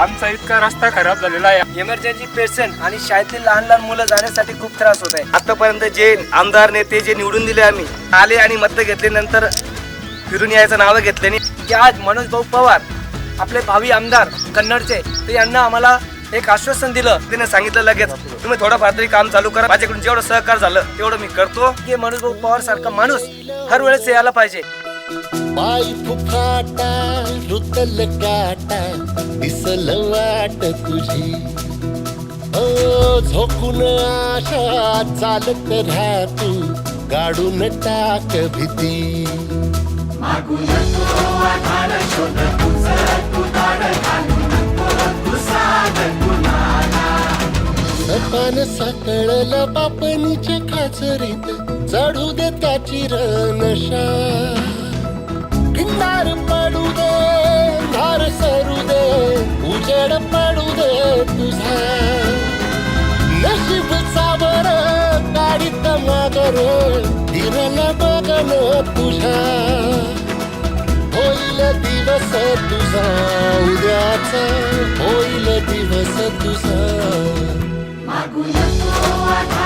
आमचा इतका रस्ता खराब झालेला आहे. इमर्जन्सी पेशंट आणि शाळेतील लहान लहान मुलं जाण्यासाठी खूप त्रास होत आहे. आतापर्यंत जे आमदार नेते जे निवडून दिले आम्ही आले आणि मत घेतल्यानंतर फिरून यायचं नावं घेतल्याने की आज मनोज भाऊ पवार आपले भावी आमदार कन्नडचे ते यांना आम्हाला एक आश्वासन दिलं. तिने सांगितलं लगेच तुम्ही थोडंफार तरी काम चालू करा. माझ्याकडून जेवढं सहकार झालं तेवढं मी करतो. की मनोज भाऊ पवार सारखा माणूस हर वेळेस यायला पाहिजे. पाय फुफाटा रुतल काटा दिसल वाट तुझी. ओ झोकून आशा चालत राहा तू गाडून टाक भीती. सपान साकळलं बापणीच्या खाचरीत चढू दे त्याची रनशा तुझा. नशीब सावर काढीत मागर फिरल बघन होईल दिवस तुझा उद्याचा होईल दिवस तुझा. मागू नको